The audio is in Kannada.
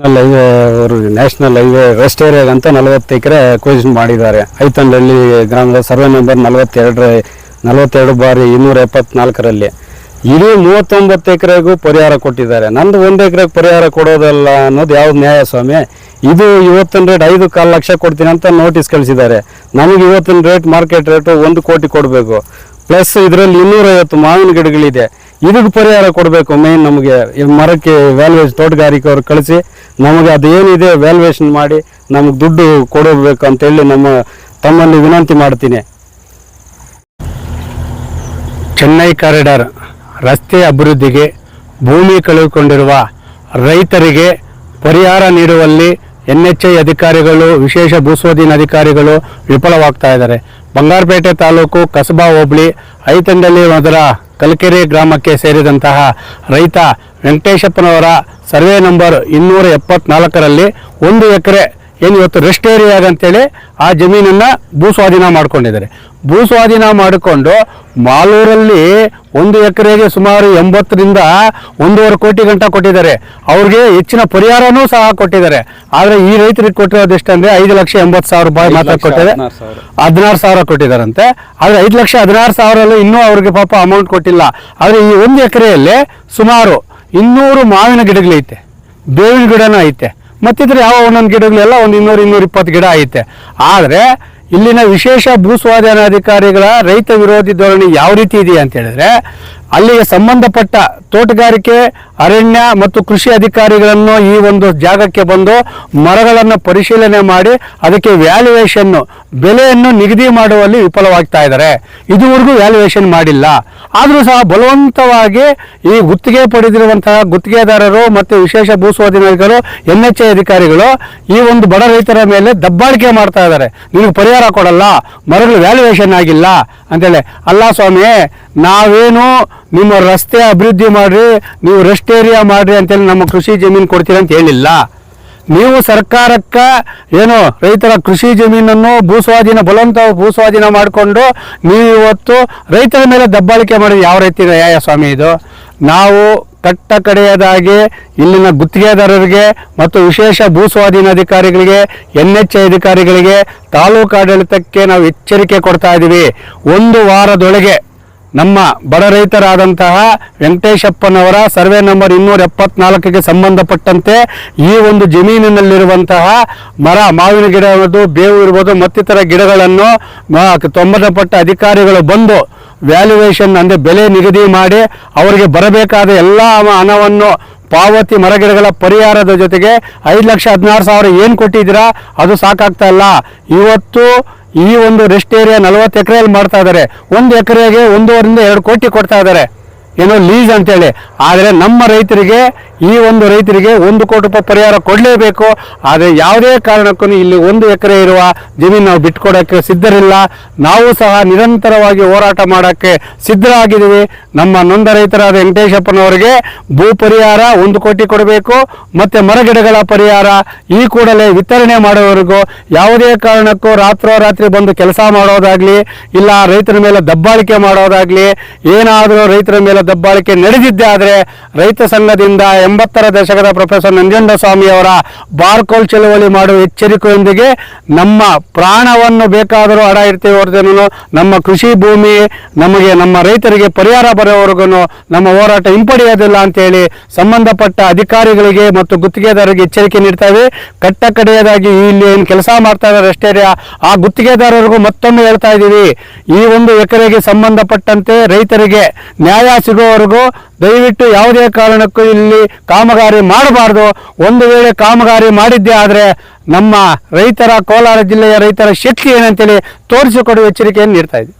ಹೈವೇ ಅವರು ನ್ಯಾಷನಲ್ ಹೈವೇ ವೆಸ್ಟ್ ಏರಿಯಾಗಂತ ನಲವತ್ತು ಎಕರೆ ಅಕ್ವಿಷನ್ ಮಾಡಿದ್ದಾರೆ. ಐತಂಡಳ್ಳಿ ಗ್ರಾಮದ ಸರ್ವೆ ನಂಬರ್ ನಲವತ್ತೆರಡರ, ನಲವತ್ತೆರಡು ಬಾರಿ ಇನ್ನೂರ ಎಪ್ಪತ್ನಾಲ್ಕರಲ್ಲಿ. ಇಡೀ ಮೂವತ್ತೊಂಬತ್ತು ಎಕರೆಗೂ ಪರಿಹಾರ ಕೊಟ್ಟಿದ್ದಾರೆ. ನಂದು ಒಂದು ಎಕರೆಗೆ ಪರಿಹಾರ ಕೊಡೋದಲ್ಲ ಅನ್ನೋದು ಯಾವ್ದು ನ್ಯಾಯ ಸ್ವಾಮಿ? ಇದು ಇವತ್ತಿನ ರೇಟ್ ಐದು ಕಾಲು ಲಕ್ಷ ಕೊಡ್ತೀನಿ ಅಂತ ನೋಟಿಸ್ ಕಳಿಸಿದ್ದಾರೆ. ನಮಗೆ ಇವತ್ತಿನ ರೇಟ್ ಮಾರ್ಕೆಟ್ ರೇಟು ಒಂದು ಕೋಟಿ ಕೊಡಬೇಕು. ಪ್ಲಸ್ ಇದರಲ್ಲಿ ಇನ್ನೂರೈವತ್ತು ಮಾವಿನ ಗಿಡಗಳಿದೆ. ಇದಕ್ಕೆ ಪರಿಹಾರ ಕೊಡಬೇಕು ಮೇನ್ ನಮಗೆ. ಮರಕ್ಕೆ ವ್ಯಾಲ್ಯೂಸ್ ತೋಟಗಾರಿಕೆ ಅವ್ರು ಕಳಿಸಿ. ನಮಗೆ ಅದೇನಿದೆ ವ್ಯಾಲ್ಯೂಯೇಷನ್ ಮಾಡಿ ನಮಗೆ ದುಡ್ಡು ಕೊಡಬೇಕು ಅಂತೇಳಿ ನಮ್ಮ ತಮ್ಮಲ್ಲಿ ವಿನಂತಿ ಮಾಡ್ತೀನಿ. ಚೆನ್ನೈ ಕಾರಿಡಾರ್ ರಸ್ತೆ ಅಭಿವೃದ್ಧಿಗೆ ಭೂಮಿ ಕಳೆದುಕೊಂಡಿರುವ ರೈತರಿಗೆ ಪರಿಹಾರ ನೀಡುವಲ್ಲಿ ಎನ್ ಎಚ್ ಐ ಅಧಿಕಾರಿಗಳು, ವಿಶೇಷ ಭೂಸ್ವಾಧೀನ ಅಧಿಕಾರಿಗಳು ವಿಫಲವಾಗ್ತಾ ಇದ್ದಾರೆ. ಬಂಗಾರಪೇಟೆ ತಾಲೂಕು ಕಸಬಾ ಹೋಬಳಿ ಐತಂಡಲಿ ಮೊದಲ ಕಲ್ಕೆರೆ ಗ್ರಾಮಕ್ಕೆ ಸೇರಿದಂತಹ ರೈತ ವೆಂಕಟೇಶಪ್ಪನವರ ಸರ್ವೆ ನಂಬರ್ ಇನ್ನೂರ ಎಪ್ಪತ್ನಾಲ್ಕರಲ್ಲಿ ಒಂದು ಎಕರೆ ಏನು ಇವತ್ತು ರೆಸ್ಟ್ ಏರಿಯಾಗ ಅಂತೇಳಿ ಆ ಜಮೀನನ್ನು ಭೂಸ್ವಾಧೀನ ಮಾಡ್ಕೊಂಡಿದ್ದಾರೆ. ಭೂಸ್ವಾಧೀನ ಮಾಡಿಕೊಂಡು ಮಾಲೂರಲ್ಲಿ ಒಂದು ಎಕರೆಗೆ ಸುಮಾರು ಎಂಬತ್ತರಿಂದ ಒಂದೂವರೆ ಕೋಟಿ ಗಂಟ ಕೊಟ್ಟಿದ್ದಾರೆ. ಅವ್ರಿಗೆ ಹೆಚ್ಚಿನ ಪರಿಹಾರನೂ ಸಹ ಕೊಟ್ಟಿದ್ದಾರೆ. ಆದರೆ ಈ ರೈತರಿಗೆ ಕೊಟ್ಟಿರೋದು ಅಂದರೆ ಐದು ಲಕ್ಷ ಎಂಬತ್ತು ಸಾವಿರ ರೂಪಾಯಿ ಮಾತ್ರ ಕೊಟ್ಟಿದೆ ಹದಿನಾರು ಸಾವಿರ. ಕೊಟ್ಟಿದ್ದಾರಂತೆ. ಆದರೆ ಐದು ಲಕ್ಷ ಹದಿನಾರು ಸಾವಿರಲ್ಲೂ ಇನ್ನೂ ಅವ್ರಿಗೆ ಪಾಪ ಅಮೌಂಟ್ ಕೊಟ್ಟಿಲ್ಲ. ಆದರೆ ಈ ಒಂದು ಎಕರೆಯಲ್ಲಿ ಸುಮಾರು ಇನ್ನೂರು ಮಾವಿನ ಗಿಡಗಳೈತೆ ಬೇವಿನ ಗಿಡನೂ ಐತೆ. ಮತ್ತಿದ್ರೆ ಯಾವ ಒಂದೊಂದು ಗಿಡಗಳೆಲ್ಲ ಒಂದು ಇನ್ನೂರು ಇನ್ನೂರ ಇಪ್ಪತ್ತು ಗಿಡ ಐತೆ. ಆದರೆ ಇಲ್ಲಿನ ವಿಶೇಷ ಭೂಸ್ವಾಧೀನಾಧಿಕಾರಿಗಳ ರೈತ ವಿರೋಧಿ ಧೋರಣೆ ಯಾವ ರೀತಿ ಇದೆ ಅಂತ ಹೇಳಿದ್ರೆ ಅಲ್ಲಿಗೆ ಸಂಬಂಧಪಟ್ಟ ತೋಟಗಾರಿಕೆ, ಅರಣ್ಯ ಮತ್ತು ಕೃಷಿ ಅಧಿಕಾರಿಗಳನ್ನು ಈ ಒಂದು ಜಾಗಕ್ಕೆ ಬಂದು ಮರಗಳನ್ನು ಪರಿಶೀಲನೆ ಮಾಡಿ ಅದಕ್ಕೆ ವ್ಯಾಲ್ಯೂಯೇಷನ್ನು ಬೆಲೆಯನ್ನು ನಿಗದಿ ಮಾಡುವಲ್ಲಿ ವಿಫಲವಾಗ್ತಾ ಇದ್ದಾರೆ. ಇದುವರೆಗೂ ವ್ಯಾಲ್ಯೂಯೇಷನ್ ಮಾಡಿಲ್ಲ. ಆದರೂ ಸಹ ಬಲವಂತವಾಗಿ ಈ ಗುತ್ತಿಗೆ ಪಡೆದಿರುವಂತಹ ಗುತ್ತಿಗೆದಾರರು ಮತ್ತು ವಿಶೇಷ ಭೂಸ್ವಾಧೀನಿಕರು ಎನ್ ಎಚ್ ಐ ಅಧಿಕಾರಿಗಳು ಈ ಒಂದು ಬಡ ರೈತರ ಮೇಲೆ ದಬ್ಬಾಳಿಕೆ ಮಾಡ್ತಾ ಇದ್ದಾರೆ. ನಿಮಗೆ ಪರಿಹಾರ ಕೊಡಲ್ಲ. ಮರಗಳು ವ್ಯಾಲ್ಯೂಯೇಷನ್ ಆಗಿಲ್ಲ. ಅಂತೇಳಿ, ಅಲ್ಲ ಸ್ವಾಮಿ, ನಾವೇನು ನಿಮ್ಮ ರಸ್ತೆ ಅಭಿವೃದ್ಧಿ ಮಾಡಿರಿ, ನೀವು ರೆಸ್ಟ್ ಏರಿಯಾ ಮಾಡಿರಿ ಅಂತೇಳಿ ನಮ್ಮ ಕೃಷಿ ಜಮೀನು ಕೊಡ್ತೀರಿ ಅಂತ ಹೇಳಿಲ್ಲ. ನೀವು ಸರ್ಕಾರಕ್ಕೆ ಏನು ರೈತರ ಕೃಷಿ ಜಮೀನನ್ನು ಭೂಸ್ವಾಧೀನ ಬಲವಂತ ಭೂಸ್ವಾಧೀನ ಮಾಡಿಕೊಂಡು ನೀವು ಇವತ್ತು ರೈತರ ಮೇಲೆ ದಬ್ಬಾಳಿಕೆ ಮಾಡಿದ ಯಾವ ರೀತಿಯ ನ್ಯಾಯ ಸ್ವಾಮಿ ಇದು? ನಾವು ಕಟ್ಟ ಕಡೆಯದಾಗಿ ಇಲ್ಲಿನ ಗುತ್ತಿಗೆದಾರರಿಗೆ ಮತ್ತು ವಿಶೇಷ ಭೂಸ್ವಾಧೀನ ಅಧಿಕಾರಿಗಳಿಗೆ ಎನ್ ಎಚ್ ಐ ಅಧಿಕಾರಿಗಳಿಗೆ ತಾಲೂಕು ಆಡಳಿತಕ್ಕೆ ನಾವು ಎಚ್ಚರಿಕೆ ಕೊಡ್ತಾ ಇದ್ದೀವಿ. ಒಂದು ವಾರದೊಳಗೆ ನಮ್ಮ ಬಡ ರೈತರಾದಂತಹ ವೆಂಕಟೇಶಪ್ಪನವರ ಸರ್ವೆ ನಂಬರ್ ಇನ್ನೂರ ಎಪ್ಪತ್ನಾಲ್ಕಕ್ಕೆ ಸಂಬಂಧಪಟ್ಟಂತೆ ಈ ಒಂದು ಜಮೀನಿನಲ್ಲಿರುವಂತಹ ಮರ, ಮಾವಿನ ಗಿಡ ಇರ್ಬೋದು ಬೇವು ಇರ್ಬೋದು ಮತ್ತಿತರ ಗಿಡಗಳನ್ನು ಸಂಬಂಧಪಟ್ಟ ಅಧಿಕಾರಿಗಳು ಬಂದು ವ್ಯಾಲ್ಯೂಯೇಷನ್ ಅಂದರೆ ಬೆಲೆ ನಿಗದಿ ಮಾಡಿ ಅವರಿಗೆ ಬರಬೇಕಾದ ಎಲ್ಲ ಹಣವನ್ನು ಪಾವತಿ ಮರಗಿಡಗಳ ಪರಿಹಾರದ ಜೊತೆಗೆ ಐದು ಲಕ್ಷ ಹದಿನಾರು ಸಾವಿರ ಏನು ಕೊಟ್ಟಿದ್ದೀರಾ, ಅದು ಸಾಕಾಗ್ತಾ ಇಲ್ಲ. ಇವತ್ತು ಈ ಒಂದು ರೆಸ್ಟ್ ಏರಿಯಾ ನಲವತ್ತು ಎಕರೆಯಲ್ಲಿ ಮಾಡ್ತಾ ಇದ್ದಾರೆ. ಒಂದು ಎಕರೆಗೆ ಒಂದೂವರಿಂದ ಎರಡು ಕೋಟಿ ಕೊಡ್ತಾ ಇದ್ದಾರೆ. ಏನೋ ಲೀಸ್ ಅಂತೇಳಿ. ಆದರೆ ನಮ್ಮ ರೈತರಿಗೆ ಈ ಒಂದು ರೈತರಿಗೆ ಒಂದು ಕೋಟಿ ರೂಪಾಯಿ ಪರಿಹಾರ ಕೊಡಲೇಬೇಕು. ಆದರೆ ಯಾವುದೇ ಕಾರಣಕ್ಕೂ ಇಲ್ಲಿ ಒಂದು ಎಕರೆ ಇರುವ ಜಮೀನು ನಾವು ಬಿಟ್ಕೊಡೋಕ್ಕೆ ಸಿದ್ಧರಿಲ್ಲ. ನಾವು ಸಹ ನಿರಂತರವಾಗಿ ಹೋರಾಟ ಮಾಡೋಕ್ಕೆ ಸಿದ್ಧರಾಗಿದ್ದೀವಿ. ನಮ್ಮ ನೊಂದ ರೈತರಾದ ವೆಂಕಟೇಶಪ್ಪನವರಿಗೆ ಭೂ ಪರಿಹಾರ ಒಂದು ಕೋಟಿ ಕೊಡಬೇಕು. ಮತ್ತು ಮರಗಿಡಗಳ ಪರಿಹಾರ ಈ ಕೂಡಲೇ ವಿತರಣೆ ಮಾಡೋವರೆಗೂ ಯಾವುದೇ ಕಾರಣಕ್ಕೂ ರಾತ್ರೋರಾತ್ರಿ ಬಂದು ಕೆಲಸ ಮಾಡೋದಾಗಲಿ, ಇಲ್ಲ ರೈತರ ಮೇಲೆ ದಬ್ಬಾಳಿಕೆ ಮಾಡೋದಾಗಲಿ, ಏನಾದರೂ ರೈತರ ಮೇಲೆ ದಬ್ಬಾಳಿಕೆ ನಡೆದಿದ್ದೆ ಆದರೆ ರೈತ ಸಂಘದಿಂದ ಎಂಬತ್ತರ ದಶಕದ ಪ್ರೊಫೆಸರ್ ನಂಜುಂಡ ಸ್ವಾಮಿಯವರ ಬಾರ್ಕೋಲ್ ಚಳುವಳಿ ಮಾಡುವ ಎಚ್ಚರಿಕೆಯೊಂದಿಗೆ ನಮ್ಮ ಪ್ರಾಣವನ್ನು ಬೇಕಾದರೂ ಅಡ ಇರ್ತೇವೆ ಹೊರತೇನೂ ನಮ್ಮ ಕೃಷಿ ಭೂಮಿ, ನಮಗೆ ನಮ್ಮ ರೈತರಿಗೆ ಪರಿಹಾರ ಬರೋವರೆಗೂ ನಮ್ಮ ಹೋರಾಟ ಹಿಂಪಡೆಯೋದಿಲ್ಲ ಅಂತೇಳಿ ಸಂಬಂಧಪಟ್ಟ ಅಧಿಕಾರಿಗಳಿಗೆ ಮತ್ತು ಗುತ್ತಿಗೆದಾರರಿಗೆ ಎಚ್ಚರಿಕೆ ನೀಡ್ತಾವೆ. ಕಟ್ಟ ಕಡೆಯದಾಗಿ ಇಲ್ಲಿ ಏನು ಕೆಲಸ ಮಾಡ್ತಾ ಇದ್ದಾರೆ ಅಷ್ಟೇ ಆ ಗುತ್ತಿಗೆದಾರರಿಗೂ ಮತ್ತೊಮ್ಮೆ ಹೇಳ್ತಾ ಇದ್ದೀವಿ. ಈ ಒಂದು ಎಕರೆಗೆ ಸಂಬಂಧಪಟ್ಟಂತೆ ರೈತರಿಗೆ ನ್ಯಾಯ ಸಿಗುವವರೆಗೂ ದಯವಿಟ್ಟು ಯಾವುದೇ ಕಾರಣಕ್ಕೂ ಇಲ್ಲಿ ಕಾಮಗಾರಿ ಮಾಡಬಾರ್ದು. ಒಂದು ವೇಳೆ ಕಾಮಗಾರಿ ಮಾಡಿದ್ದೇ ಆದರೆ ನಮ್ಮ ರೈತರ ಕೋಲಾರ ಜಿಲ್ಲೆಯ ರೈತರ ಶಕ್ತಿ ಏನಂತೇಳಿ ತೋರಿಸಿಕೊಡುವ ಎಚ್ಚರಿಕೆಯನ್ನು ನೀಡ್ತಾ ಇದ್ದೀವಿ.